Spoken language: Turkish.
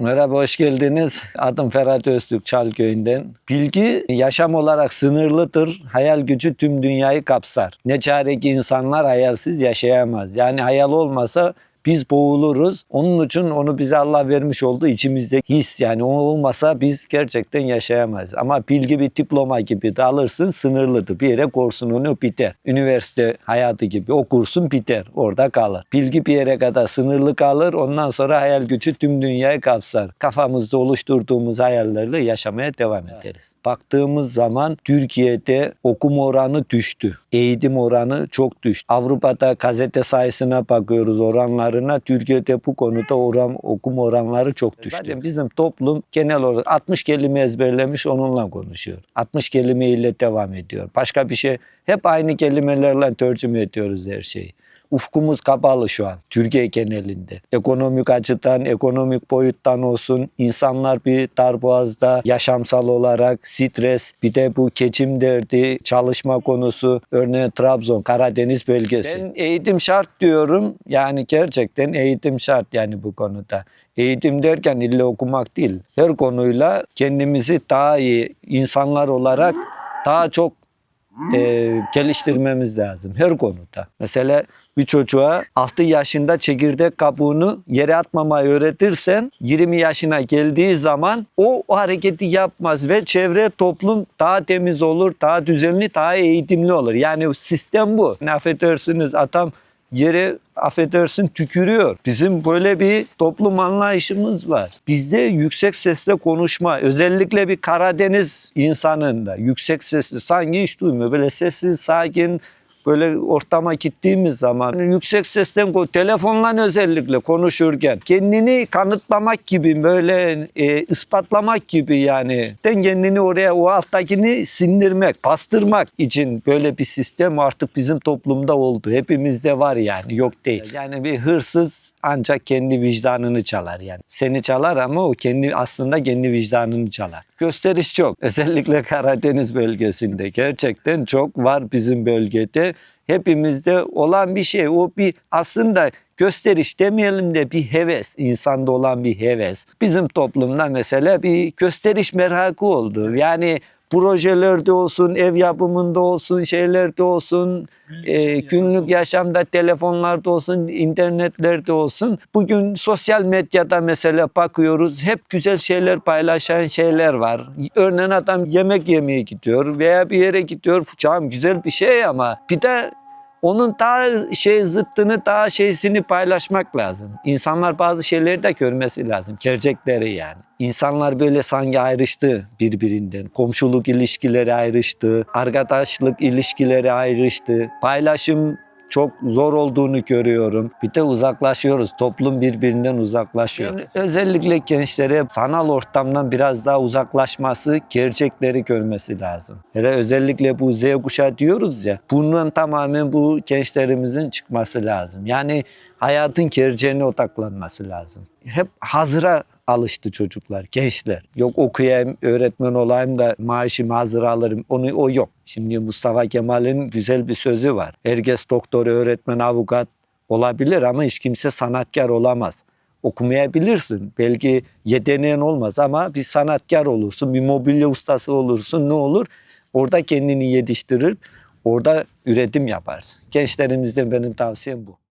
Merhaba, hoş geldiniz. Adım Ferhat Öztürk, Çalköy'ünden. Bilgi yaşam olarak sınırlıdır. Hayal gücü tüm dünyayı kapsar. Ne çare ki insanlar hayalsiz yaşayamaz. Yani hayal olmasa biz boğuluruz. Onun için onu bize Allah vermiş olduğu içimizde his. Yani o olmasa biz gerçekten yaşayamayız. Ama bilgi bir diploma gibi de alırsın sınırlıdır. Bir yere kursun onu biter. Üniversite hayatı gibi okursun biter. Orada kalır. Bilgi bir yere kadar sınırlı kalır. Ondan sonra hayal gücü tüm dünyayı kapsar. Kafamızda oluşturduğumuz hayallerle yaşamaya devam ederiz. Baktığımız zaman Türkiye'de okuma oranı düştü. Eğitim oranı çok düştü. Avrupa'da gazete sayısına bakıyoruz oranlarına. Türkiye'de bu konuda oran, okuma oranları çok düştü. Zaten bizim toplum genel olarak 60 kelime ezberlemiş onunla konuşuyor. 60 kelimeyle devam ediyor. Başka bir şey hep aynı kelimelerle tercüme ediyoruz her şeyi. Ufkumuz kapalı şu an Türkiye genelinde. Ekonomik açıdan, ekonomik boyuttan olsun insanlar bir darboğazda yaşamsal olarak stres, bir de bu geçim derdi, çalışma konusu, örneğin Trabzon, Karadeniz bölgesi. Ben eğitim şart diyorum. Yani gerçekten eğitim şart yani bu konuda. Eğitim derken illa okumak değil. Her konuyla kendimizi daha iyi insanlar olarak daha çok e, geliştirmemiz lazım her konuda. Mesela bir çocuğa 6 yaşında çekirdek kabuğunu yere atmamayı öğretirsen 20 yaşına geldiği zaman o, o hareketi yapmaz ve çevre toplum daha temiz olur, daha düzenli, daha eğitimli olur. Yani sistem bu. Affedersiniz adam yere affedersin tükürüyor. Bizim böyle bir toplum anlayışımız var. Bizde yüksek sesle konuşma, özellikle bir Karadeniz insanında yüksek sesli sanki hiç duymuyor. Böyle sessiz, sakin, böyle ortama gittiğimiz zaman yüksek sesten telefonla özellikle konuşurken kendini kanıtlamak gibi böyle e, ispatlamak gibi yani den kendini oraya o alttakini sindirmek, bastırmak için böyle bir sistem artık bizim toplumda oldu. Hepimizde var yani yok değil. Yani bir hırsız ancak kendi vicdanını çalar yani. Seni çalar ama o kendi aslında kendi vicdanını çalar. Gösteriş çok. Özellikle Karadeniz bölgesinde gerçekten çok var bizim bölgede. Hepimizde olan bir şey. O bir aslında gösteriş demeyelim de bir heves. insanda olan bir heves. Bizim toplumda mesela bir gösteriş merakı oldu. Yani projelerde olsun, ev yapımında olsun, şeylerde olsun, e, günlük yaşamda telefonlarda olsun, internetlerde olsun. Bugün sosyal medyada mesela bakıyoruz hep güzel şeyler paylaşan şeyler var. Örneğin adam yemek yemeye gidiyor veya bir yere gidiyor. Tamam güzel bir şey ama bir de onun daha şey zıttını daha şeysini paylaşmak lazım. İnsanlar bazı şeyleri de görmesi lazım. Gerçekleri yani. İnsanlar böyle sanki ayrıştı birbirinden. Komşuluk ilişkileri ayrıştı. Arkadaşlık ilişkileri ayrıştı. Paylaşım çok zor olduğunu görüyorum. Bir de uzaklaşıyoruz. Toplum birbirinden uzaklaşıyor. Yani özellikle gençlere sanal ortamdan biraz daha uzaklaşması, gerçekleri görmesi lazım. Hele özellikle bu Z kuşağı diyoruz ya. Bundan tamamen bu gençlerimizin çıkması lazım. Yani hayatın gerçeğine odaklanması lazım. Hep hazıra alıştı çocuklar, gençler. Yok okuyayım, öğretmen olayım da maaşımı hazır alırım. Onu o yok. Şimdi Mustafa Kemal'in güzel bir sözü var. Herkes doktor, öğretmen, avukat olabilir ama hiç kimse sanatkar olamaz. Okumayabilirsin. Belki yeteneğin olmaz ama bir sanatkar olursun, bir mobilya ustası olursun. Ne olur? Orada kendini yetiştirir, orada üretim yaparsın. Gençlerimizden benim tavsiyem bu.